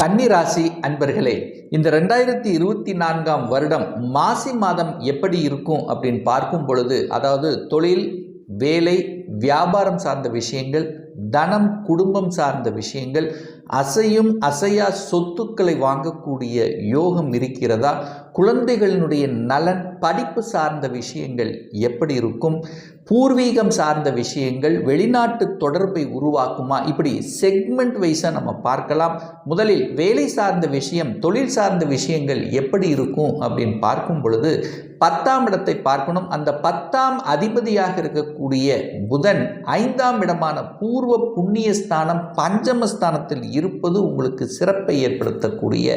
கன்னிராசி அன்பர்களே இந்த ரெண்டாயிரத்தி இருபத்தி நான்காம் வருடம் மாசி மாதம் எப்படி இருக்கும் அப்படின்னு பார்க்கும் பொழுது அதாவது தொழில் வேலை வியாபாரம் சார்ந்த விஷயங்கள் தனம் குடும்பம் சார்ந்த விஷயங்கள் அசையும் அசையா சொத்துக்களை வாங்கக்கூடிய யோகம் இருக்கிறதா? குழந்தைகளினுடைய நலன் படிப்பு சார்ந்த விஷயங்கள் எப்படி இருக்கும்? பூர்வீகம் சார்ந்த விஷயங்கள் வெளிநாட்டு தொடர்பை உருவாக்குமா? இப்படி செக்மெண்ட் வைஸாக நம்ம பார்க்கலாம். முதலில் வேலை சார்ந்த விஷயம் தொழில் சார்ந்த விஷயங்கள் எப்படி இருக்கும் அப்படின்னு பார்க்கும் பொழுது பத்தாம் இடத்தை பார்க்கணும். அந்த பத்தாம் அதிபதியாக இருக்கக்கூடிய புதன் ஐந்தாம் இடமான பூர்வ புண்ணிய ஸ்தானம் பஞ்சமஸ்தானத்தில் இருப்பது உங்களுக்கு சிறப்பை ஏற்படுத்தக்கூடிய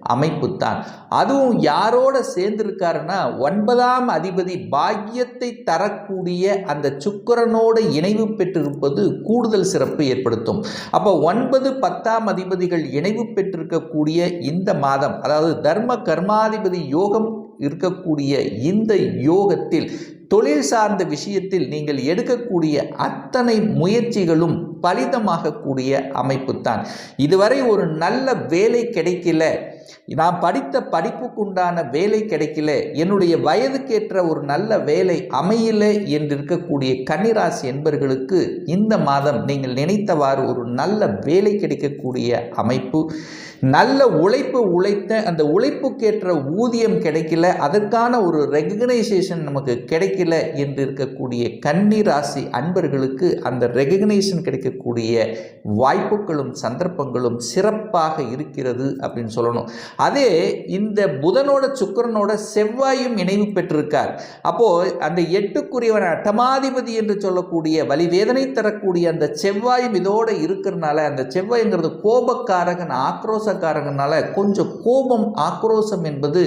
அமைப்பு தான் அதுவும் யாரோட சேர்ந்திருக்காருன்னா ஒன்பதாம் அதிபதி பாக்கியத்தை தரக்கூடிய அந்த சுக்கிரனோட இணைவு பெற்றிருப்பது கூடுதல் சிறப்பு ஏற்படுத்தும். அப்போ ஒன்பது பத்தாம் அதிபதிகள் இணைவு பெற்றிருக்கக்கூடிய இந்த மாதம் அதாவது தர்ம கர்மாதிபதி யோகம் இருக்கக்கூடிய இந்த யோகத்தில் தொழில் சார்ந்த விஷயத்தில் நீங்கள் எடுக்கக்கூடிய அத்தனை முயற்சிகளும் பலிதமாகக்கூடிய அமைப்பு தான் இதுவரை ஒரு நல்ல வேலை கிடைக்கல. நான் படித்த படிப்புக்குண்டான வேலை கிடைக்கல. என்னுடைய வயதுக்கேற்ற ஒரு நல்ல வேலை அமையல என்று இருக்கக்கூடிய கன்னிராசி என்பர்களுக்கு இந்த மாதம் நீங்கள் நினைத்தவாறு ஒரு நல்ல வேலை கிடைக்கக்கூடிய அமைப்பு. நல்ல உழைப்பு உழைத்த அந்த உழைப்புக்கேற்ற ஊதியம் கிடைக்கல. அதற்கான ஒரு ரெகக்னைசேஷன் நமக்கு கிடைக்கல என்று இருக்கக்கூடிய கன்னி ராசி அன்பர்களுக்கு அந்த ரெகக்னைசேஷன் கிடைக்கக்கூடிய வாய்ப்புகளும் சந்தர்ப்பங்களும் சிறப்பாக இருக்கிறது அப்படின்னு சொல்லணும். அதே இந்த புதனோட சுக்கரனோட செவ்வாயும் இணைவு பெற்றிருக்கார். அப்போது அந்த எட்டுக்குரியவன் அட்டமாதிபதி என்று சொல்லக்கூடிய வலிவேதனை தரக்கூடிய அந்த செவ்வாயும் இதோடு இருக்கிறனால அந்த செவ்வாய்ங்கிறது கோபக்காரகன் ஆக்ரோசக்காரகனால கொஞ்சம் கோபம் ஆக்ரோசம் என்பது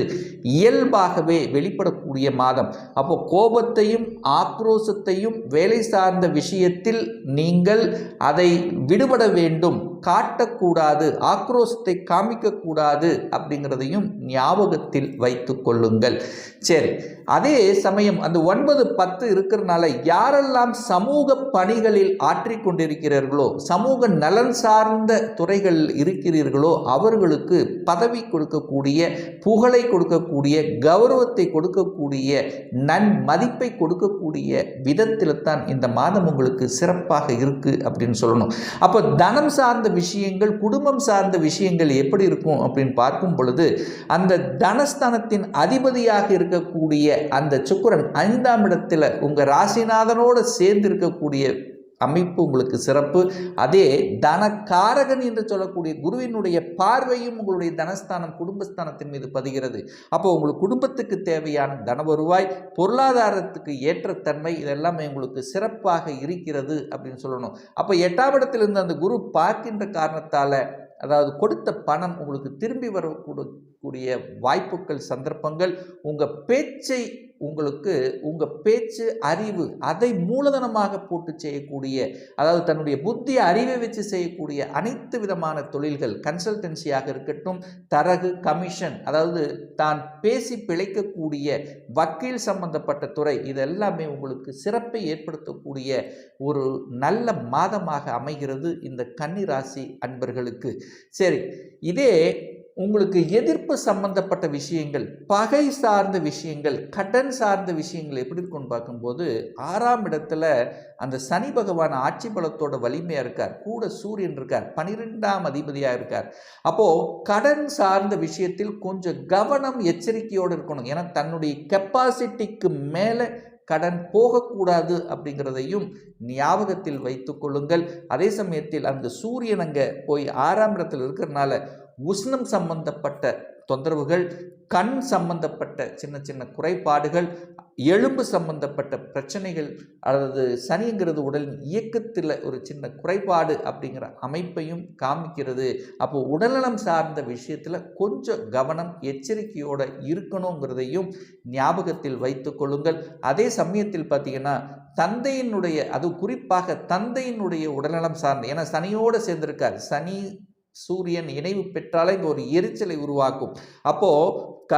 இயல்பாகவே வெளிப்படக்கூடிய மாதம். அப்போ கோபத்தையும் ஆக்ரோசத்தையும் வேலை சார்ந்த விஷயத்தில் நீங்கள் அதை விடுபட வேண்டும் காட்டக்கூடாது ஆக்ரோஷத்தை காமிக்கக்கூடாது அப்படிங்கிறதையும் ஞாபகத்தில் வைத்து கொள்ளுங்கள். சரி அதே சமயம் அந்த ஒன்பது பத்து இருக்கிறனால யாரெல்லாம் சமூக பணிகளில் ஆற்றிக் கொண்டிருக்கிறீர்களோ சமூக நலன் சார்ந்த துறைகள் இருக்கிறீர்களோ அவர்களுக்கு பதவி கொடுக்கக்கூடிய புகழை கொடுக்கக்கூடிய கௌரவத்தை கொடுக்கக்கூடிய நன் மதிப்பை கொடுக்கக்கூடிய விதத்தில் தான் இந்த மாதம் உங்களுக்கு சிறப்பாக இருக்குது அப்படின்னு சொல்லணும். அப்போ தனம் சார்ந்த விஷயங்கள் குடும்பம் சார்ந்த விஷயங்கள் எப்படி இருக்கும் அப்படின்னு பார்க்கும் பொழுது அந்த தனஸ்தானத்தின் அதிபதியாக இருக்கக்கூடிய அந்த சுக்கிரன் ஐந்தாம் இடத்துல உங்கள் ராசிநாதனோடு சேர்ந்து இருக்கக்கூடிய அமைப்பு உங்களுக்கு சிறப்பு. அதே தனக்காரகன் என்று சொல்லக்கூடிய குருவினுடைய பார்வையும் உங்களுடைய தனஸ்தானம் குடும்பஸ்தானத்தின் மீது பதிகிறது. அப்போ உங்களுக்கு குடும்பத்துக்கு தேவையான தன வருவாய் பொருளாதாரத்துக்கு ஏற்ற தன்மை இதெல்லாமே உங்களுக்கு சிறப்பாக இருக்கிறது அப்படின்னு சொல்லணும். அப்போ எட்டாம் இடத்திலிருந்து அந்த குரு பார்க்கின்ற காரணத்தால் அதாவது கொடுத்த பணம் உங்களுக்கு திரும்பி வரக்கூடிய வாய்ப்புகள் சந்தர்ப்பங்கள் உங்கள் பேச்சை உங்களுக்கு உங்கள் பேச்சு அறிவு அதை மூலதனமாக போட்டு செய்யக்கூடிய அதாவது தன்னுடைய புத்தி அறிவை வச்சு செய்யக்கூடிய அனைத்து விதமான தொழில்கள் கன்சல்டன்சியாக இருக்கட்டும் தரகு கமிஷன் அதாவது தான் பேசி பிழைக்கக்கூடிய வக்கீல் சம்பந்தப்பட்ட துறை இதெல்லாமே உங்களுக்கு சிறப்பை ஏற்படுத்தக்கூடிய ஒரு நல்ல மாதமாக அமைகிறது இந்த கன்னிராசி அன்பர்களுக்கு. சரி இதே உங்களுக்கு எதிர்ப்பு சம்பந்தப்பட்ட விஷயங்கள் பகை சார்ந்த விஷயங்கள் கடன் சார்ந்த விஷயங்கள் எப்படி இருக்கும்னு பார்க்கும்போது ஆறாம் இடத்துல அந்த சனி பகவான் ஆட்சி பலத்தோட வலிமையாக இருக்கார். கூட சூரியன் இருக்கார். பனிரெண்டாம் அதிபதியாக இருக்கார். அப்போது கடன் சார்ந்த விஷயத்தில் கொஞ்சம் கவனம் எச்சரிக்கையோடு இருக்கணும். ஏன்னா தன்னுடைய கெப்பாசிட்டிக்கு மேலே கடன் போகக்கூடாது அப்படிங்கிறதையும் ஞாபகத்தில் வைத்து கொள்ளுங்கள். அதே சமயத்தில் அந்த சூரியன் அங்கே போய் ஆறாம் இடத்தில் இருக்கிறனால உஷ்ணம் சம்பந்தப்பட்ட தொந்தரவுகள் கண் சம்பந்தப்பட்ட சின்ன சின்ன குறைபாடுகள் எலும்பு சம்பந்தப்பட்ட பிரச்சனைகள் அல்லது சனிங்கிறது உடலின் இயக்கத்தில் ஒரு சின்ன குறைபாடு அப்படிங்கிற அமைப்பையும் காமிக்கிறது. அப்போ உடல்நலம் சார்ந்த விஷயத்தில் கொஞ்சம் கவனம் எச்சரிக்கையோடு இருக்கணுங்கிறதையும் ஞாபகத்தில் வைத்து கொள்ளுங்கள். அதே சமயத்தில் பார்த்தீங்கன்னா தந்தையினுடைய அது குறிப்பாக தந்தையினுடைய உடல்நலம் சார்ந்த ஏன்னா சனியோடு சேர்ந்திருக்கார். சனி சூரியன் இணைவு பெற்றாலே இங்கே ஒரு எரிச்சலை உருவாக்கும். அப்போது க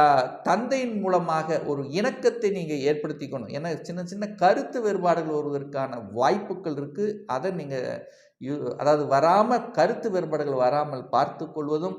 தந்தையின் மூலமாக ஒரு இணக்கத்தை நீங்கள் ஏற்படுத்திக்கணும். ஏன்னா சின்ன சின்ன கருத்து வேறுபாடுகள் வருவதற்கான வாய்ப்புகள் இருக்குது அதை நீங்கள் அதாவது வராமல் கருத்து வேறுபாடுகள் வராமல் பார்த்து கொள்வதும்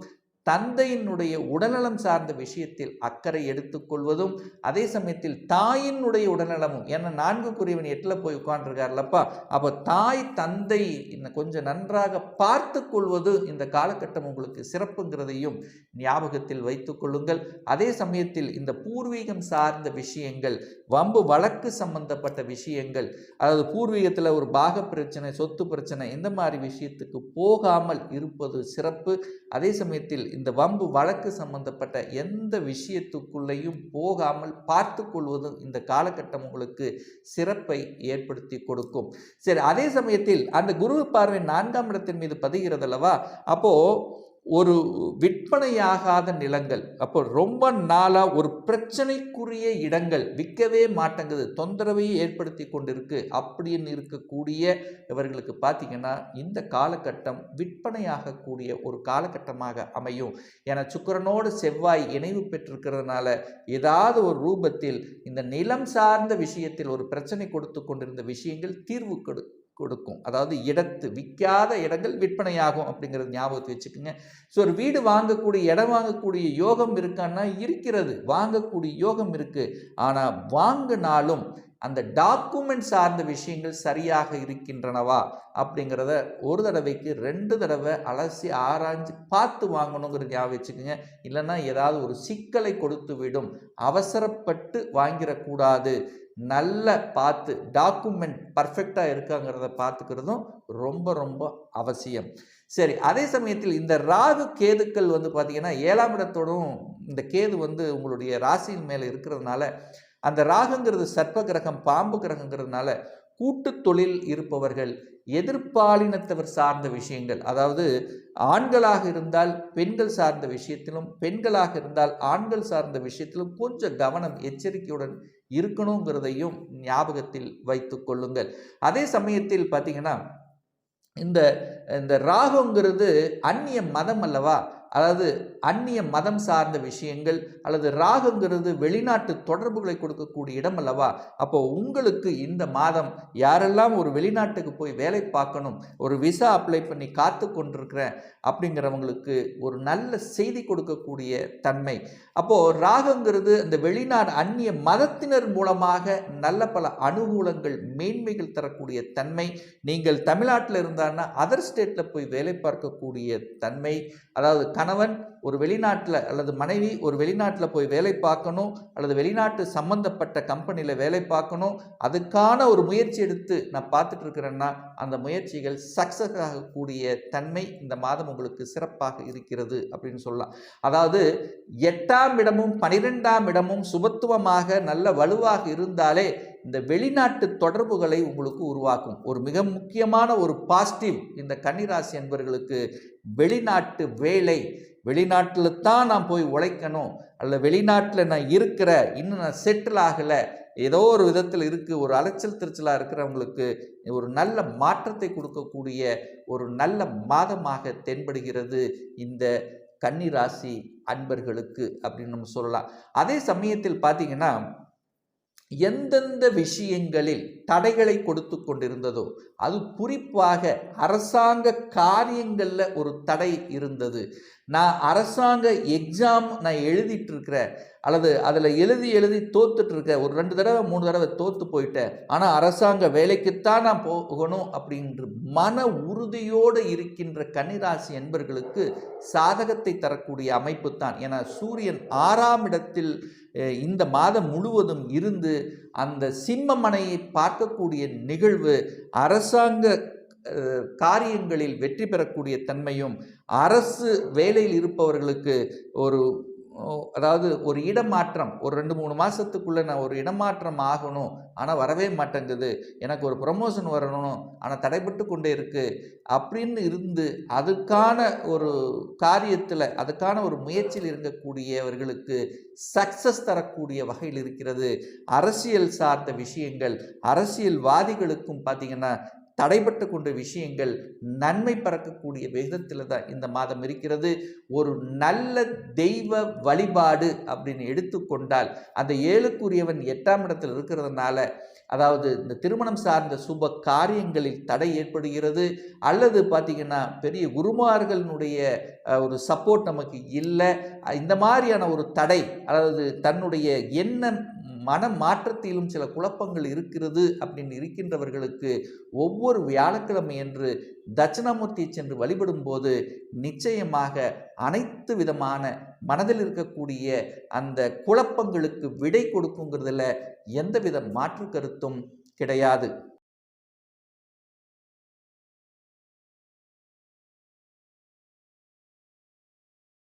தந்தையினுடைய உடல்நலம் சார்ந்த விஷயத்தில் அக்கறை எடுத்துக்கொள்வதும் அதே சமயத்தில் தாயினுடைய உடல்நலமும். ஏன்னா நான்கு குறைவன் எட்டில் போய் உட்காண்டிருக்காருலப்பா அப்போ தாய் தந்தை இன்னும் கொஞ்சம் நன்றாக பார்த்து கொள்வது இந்த காலகட்டம் உங்களுக்கு சிறப்புங்கிறதையும் ஞாபகத்தில் வைத்துக்கொள்ளுங்கள் அதே சமயத்தில் இந்த பூர்வீகம் சார்ந்த விஷயங்கள் வம்பு வழக்கு சம்பந்தப்பட்ட விஷயங்கள் அதாவது பூர்வீகத்தில் ஒரு பாக பிரச்சனை சொத்து பிரச்சனை இந்த மாதிரி விஷயத்துக்கு போகாமல் இருப்பது சிறப்பு. அதே சமயத்தில் இந்த வம்பு வழக்கு சம்பந்தப்பட்ட எந்த விஷயத்துக்குள்ளேயும் போகாமல் பார்த்து கொள்வதும் இந்த காலகட்டம் உங்களுக்கு சிறப்பை ஏற்படுத்தி கொடுக்கும். சரி அதே சமயத்தில் அந்த குரு பார்வை நான்காம் இடத்தின் மீது பதிகிறது அல்லவா அப்போது ஒரு விற்பனையாகாத நிலங்கள் அப்போ ரொம்ப நாளாக ஒரு பிரச்சனைக்குரிய இடங்கள் விற்கவே மாட்டேங்குது தொந்தரவையும் ஏற்படுத்தி கொண்டிருக்கு அப்படின்னு இருக்கக்கூடிய இவர்களுக்கு பார்த்தீங்கன்னா இந்த காலகட்டம் விற்பனையாகக்கூடிய ஒரு காலகட்டமாக அமையும். என சுக்கரனோடு செவ்வாய் இணைவு பெற்றிருக்கிறதுனால ஏதாவது ஒரு ரூபத்தில் இந்த நிலம் சார்ந்த விஷயத்தில் ஒரு பிரச்சனை கொடுத்து கொண்டிருந்த விஷயங்கள் தீர்வு கொடு கொடுக்கும். அதாவது இடத்து விற்காத இடங்கள் விற்பனையாகும் அப்படிங்கிறது ஞாபகத்தை வச்சுக்கோங்க. ஸோ ஒரு வீடு வாங்கக்கூடிய இடம் வாங்கக்கூடிய யோகம் இருக்கான்னா இருக்கிறது. வாங்கக்கூடிய யோகம் இருக்குது ஆனால் வாங்கினாலும் அந்த டாக்குமெண்ட் சார்ந்த விஷயங்கள் சரியாக இருக்கின்றனவா? அப்படிங்கிறத ஒரு தடவைக்கு ரெண்டு தடவை அலசி ஆராய்ஞ்சு பார்த்து வாங்கணுங்கிற ஞாபகம் வச்சுக்கோங்க. இல்லைன்னா ஏதாவது ஒரு சிக்கலை கொடுத்து விடும். அவசரப்பட்டு வாங்கிடக்கூடாது. நல்ல பார்த்து டாக்குமெண்ட் பர்ஃபெக்டாக இருக்காங்கிறத பார்த்துக்கிறதும் ரொம்ப ரொம்ப அவசியம். சரி அதே சமயத்தில் இந்த ராகு கேதுக்கள் வந்து பார்த்திங்கன்னா ஏழாம் இடத்தோடும் இந்த கேது வந்து உங்களுடைய ராசியின் மேலே இருக்கிறதுனால அந்த ராகுங்கிறது சர்ப்ப கிரகம் பாம்பு கிரகங்கிறதுனால கூட்டு தொழில் இருப்பவர்கள் எதிர்பாலினத்தவர் சார்ந்த விஷயங்கள் அதாவது ஆண்களாக இருந்தால் பெண்கள் சார்ந்த விஷயத்திலும் பெண்களாக இருந்தால் ஆண்கள் சார்ந்த விஷயத்திலும் கொஞ்சம் கவனம் எச்சரிக்கையுடன் இருக்கணுங்கிறதையும் ஞாபகத்தில் வைத்து கொள்ளுங்கள். அதே சமயத்தில் பார்த்தீங்கன்னா இந்த இந்த ராகுங்கிறது அந்நிய மதம் அல்லவா? அதாவது அந்நிய மதம் சார்ந்த விஷயங்கள் அல்லது ராகுங்கிறது வெளிநாட்டு தொடர்புகளை கொடுக்கக்கூடிய இடம் அல்லவா? அப்போ உங்களுக்கு இந்த மாதம் யாரெல்லாம் ஒரு வெளிநாட்டுக்கு போய் வேலை பார்க்கணும் ஒரு விசா அப்ளை பண்ணி காத்து கொண்டிருக்கிறேன் அப்படிங்கிறவங்களுக்கு ஒரு நல்ல செய்தி கொடுக்கக்கூடிய தன்மை. அப்போது ராகங்கிறது அந்த வெளிநாடு அந்நிய மதத்தினர் மூலமாக நல்ல பல அனுகூலங்கள் மேன்மைகள் தரக்கூடிய தன்மை. நீங்கள் தமிழ்நாட்டில் இருந்தான்னா அதர் ஸ்டேட்டில் போய் வேலை பார்க்கக்கூடிய தன்மை. அதாவது கணவன் ஒரு வெளிநாட்டில் அல்லது மனைவி ஒரு வெளிநாட்டில் போய் வேலை பார்க்கணும் அல்லது வெளிநாட்டு சம்பந்தப்பட்ட கம்பெனியில் வேலை பார்க்கணும் அதுக்கான ஒரு முயற்சி எடுத்து நான் பார்த்துட்டு இருக்கிறேன்னா அந்த முயற்சிகள் சக்ஸஸ் ஆகக்கூடிய தன்மை இந்த மாதம் உங்களுக்கு சிறப்பாக இருக்கிறது அப்படின்னு சொல்லலாம். அதாவது எட்டாம் இடமும் பனிரெண்டாம் இடமும் சுபத்துவமாக நல்ல வலுவாக இருந்தாலே இந்த வெளிநாட்டு தொடர்புகளை உங்களுக்கு உருவாக்கும். ஒரு மிக முக்கியமான ஒரு பாசிட்டிவ் இந்த கன்னிராசி என்பவர்களுக்கு வெளிநாட்டு வேலை வெளிநாட்டில் தான் நான் போய் உழைக்கணும் அல்ல வெளிநாட்டில் நான் இருக்கிற இன்னும் நான் செட்டில் ஆகலை ஏதோ ஒரு விதத்தில் இருக்குது ஒரு அலைச்சல் திருச்சலாக இருக்கிறவங்களுக்கு ஒரு நல்ல மாற்றத்தை கொடுக்கக்கூடிய ஒரு நல்ல மாதமாக தென்படுகிறது இந்த கன்னிராசி அன்பர்களுக்கு அப்படின்னு நம்ம சொல்லலாம். அதே சமயத்தில் பார்த்தீங்கன்னா எந்தெந்த விஷயங்களில் தடைகளை கொடுத்து கொண்டிருந்ததோ அது குறிப்பாக அரசாங்க காரியங்களில் ஒரு தடை இருந்தது. நான் அரசாங்க எக்ஸாம் நான் எழுதிட்டு இருக்கிறேன் அல்லது அதில் எழுதி எழுதி தோத்துட்டு ஒரு ரெண்டு தடவை மூணு தடவை தோத்து போயிட்டேன் ஆனால் அரசாங்க வேலைக்குத்தான் நான் போகணும் அப்படின்ற மன உறுதியோடு இருக்கின்ற கன்னிராசி என்பர்களுக்கு சாதகத்தை தரக்கூடிய அமைப்பு தான். ஏன்னா சூரியன் ஆறாம் இடத்தில் இந்த மாதம் முழுவதும் இருந்து அந்த சிம்மமனையை பார்க்கக்கூடிய நிகழ்வு அரசாங்க காரியங்களில் வெற்றி பெறக்கூடிய தன்மையும் அரசு வேலையில் இருப்பவர்களுக்கு ஒரு அதாவது ஒரு இடமாற்றம் ஒரு ரெண்டு மூணு மாதத்துக்குள்ளே நான் ஒரு இடமாற்றம் ஆகணும். ஆனால் வரவே மாட்டேங்குது. எனக்கு ஒரு ப்ரமோஷன் வரணும். ஆனால் தடைப்பட்டு கொண்டே இருக்குது அப்படின்னு இருந்து அதுக்கான ஒரு காரியத்தில் அதுக்கான ஒரு முயற்சியில் இருக்கக்கூடியவர்களுக்கு சக்சஸ் தரக்கூடிய வகையில் இருக்கிறது. அரசியல் சார்ந்த விஷயங்கள் அரசியல்வாதிகளுக்கும் பார்த்திங்கன்னா தடைபட்டு கொண்ட விஷயங்கள் நன்மை பறக்கக்கூடிய விதத்தில் தான் இந்த மாதம் இருக்கிறது. ஒரு நல்ல தெய்வ வழிபாடு அப்படின்னு எடுத்துக்கொண்டால் அந்த ஏழுக்குரியவன் எட்டாம் இடத்தில் இருக்கிறதுனால அதாவது இந்த திருமணம் சார்ந்த சுப காரியங்களில் தடை ஏற்படுகிறது. அல்லது பார்த்திங்கன்னா பெரிய குருமார்களினுடைய ஒரு சப்போர்ட் நமக்கு இல்லை. இந்த மாதிரியான ஒரு தடை அதாவது தன்னுடைய எண்ணம் மன மாற்றத்திலும் சில குழப்பங்கள் இருக்கிறது அப்படின்னு இருக்கின்றவர்களுக்கு ஒவ்வொரு வியாழக்கிழமை என்று தட்சிணாமூர்த்தி சென்று வழிபடும் போது நிச்சயமாக அனைத்து விதமான மனதில் இருக்கக்கூடிய அந்த குழப்பங்களுக்கு விடை கொடுக்குங்கிறதுல எந்தவித மாற்று கருத்தும் கிடையாது.